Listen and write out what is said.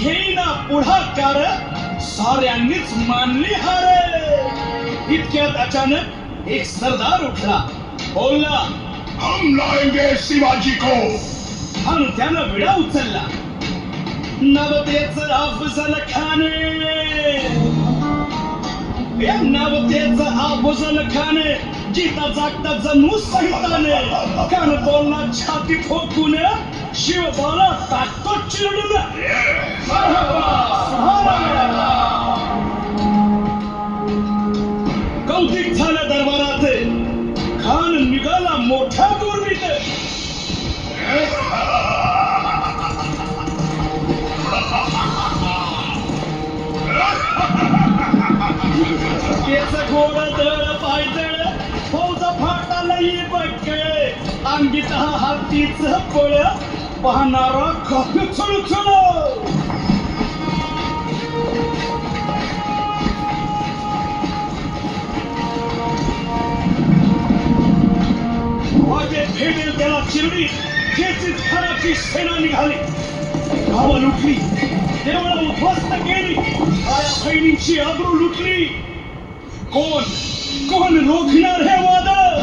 घेईना पुढाकार. साऱ्यांनीच मानली हार. इतक्यात अचानक एक सरदार उठला. बोलला हम लाएंगे शिवाजी को. आणि त्यानं विडा उचलला. नवतेच अफजल खाने. या नवतेच अफजल खाने. जिता जागता जणू सहिताने कान बोलला छाती ठोकून शिवबाला टाकतो त्याचं गोड दळ पायदळ फौजा फाटाला ये बघ अंगीत हा हातीच पळ पाहणारा कपी चुळचुळ वाटे भेटेल त्याला चिरडी खेचीत खराची सेना निघाली गावं लुटली देवळं उद्ध्वस्त केली आया बहिणींची आबरू लुटली कोण? कोण? रोखणार हे वादळ!